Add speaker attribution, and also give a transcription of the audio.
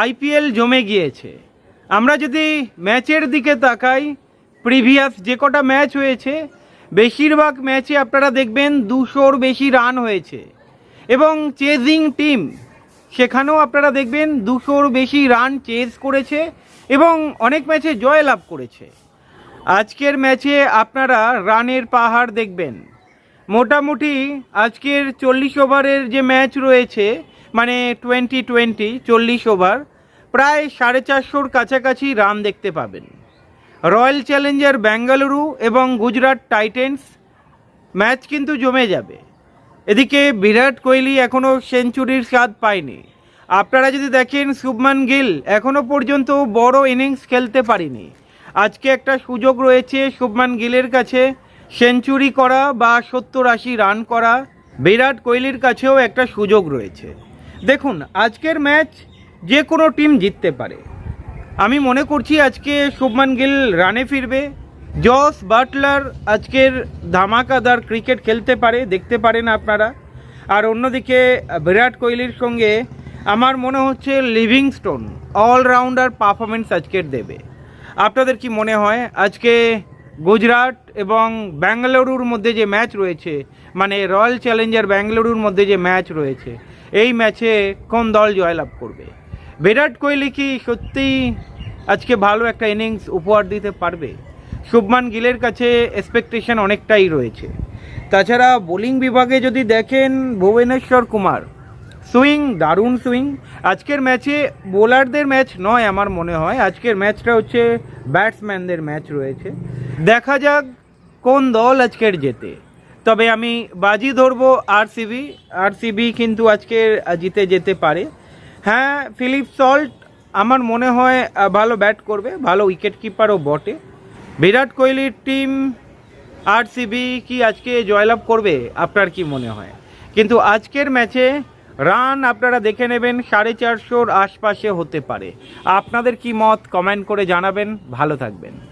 Speaker 1: IPL জমে গিয়েছে। আমরা যদি ম্যাচের দিকে তাকাই, প্রিভিয়াস যে কটা ম্যাচ হয়েছে, বেশিরভাগ ম্যাচে আপনারা দেখবেন দুশোর বেশি রান হয়েছে। এবং চেজিং টিম, সেখানেও আপনারা দেখবেন দুশোর বেশি রান চেজ করেছে এবং অনেক ম্যাচে জয় লাভ করেছে। আজকের ম্যাচে আপনারা রানের পাহাড় দেখবেন। মোটামুটি আজকের চল্লিশ ওভারের যে ম্যাচ রয়েছে মানে টোয়েন্টি টোয়েন্টি চল্লিশ ওভার প্রায় সাড়ে চারশোর কাছাকাছি রান দেখতে পাবেন। রয়্যাল চ্যালেঞ্জার বেঙ্গালুরু এবং গুজরাট টাইটেন্স ম্যাচ কিন্তু জমে যাবে। এদিকে বিরাট কোহলি এখনও সেঞ্চুরির স্বাদ পায়নি। আপনারা যদি দেখেন শুভমান গিল এখনও পর্যন্ত বড় ইনিংস খেলতে পারেনি। আজকে একটা সুযোগ রয়েছে শুভমান গিলের কাছে সেঞ্চুরি করা বা সত্তর আশি রান করা। বিরাট কোহলির কাছেও একটা সুযোগ রয়েছে। দেখুন, আজকের ম্যাচ যে কোনো টিম জিততে পারে। আমি মনে করছি আজকে শুভমান গিল রানে ফিরবে। জস বাটলার আজকের ধামাকাদার ক্রিকেট খেলতে পারে, দেখতে পারেন আপনারা। আর অন্যদিকে, বিরাট কোহলির সঙ্গে আমার মনে হচ্ছে লিভিংস্টোন অলরাউন্ডার পারফরমেন্স আজকের দেবে। আপনাদের কি মনে হয়? আজকে গুজরাট এবং ব্যাঙ্গালুরুর মধ্যে যে ম্যাচ রয়েছে মানে রয়্যাল চ্যালেঞ্জার ব্যাঙ্গালুরুর মধ্যে যে ম্যাচ রয়েছে, এই ম্যাচে কোন দল জয়লাভ করবে? বিরাট কোহলি কি সত্যিই আজকে ভালো একটা ইনিংস উপহার দিতে পারবে? শুভমান গিলের কাছে এক্সপেকটেশন অনেকটাই রয়েছে। তাছাড়া বোলিং বিভাগে যদি দেখেন ভুবনেশ্বর কুমার সুইং, দারুণ সুইং। আজকের ম্যাচে বোলারদের ম্যাচ নয় আমার মনে হয়। আজকের ম্যাচটা হচ্ছে ব্যাটসম্যানদের ম্যাচ রয়েছে। দেখা যাক কোন দল আজকের জেতে। তবে আমি বাজি ধরবো আরসিবি। আরসিবি কিন্তু আজকে জিতে যেতে পারে। হ্যাঁ ফিলিপ সল্ট আমার মনে হয় ভালো ব্যাট করবে। ভালো উইকেট কিপারও বটে। বিরাট কোহলির টিম আরসিবি কি আজকে জয়লাভ করবে? আপনার কি মনে হয়? কিন্তু আজকের ম্যাচে রান আপনারা দেখে নেবেন, সাড়ে চারশোর আশপাশে হতে পারে। আপনাদের কি মত? কমেন্ট করে জানাবেন। ভালো থাকবেন।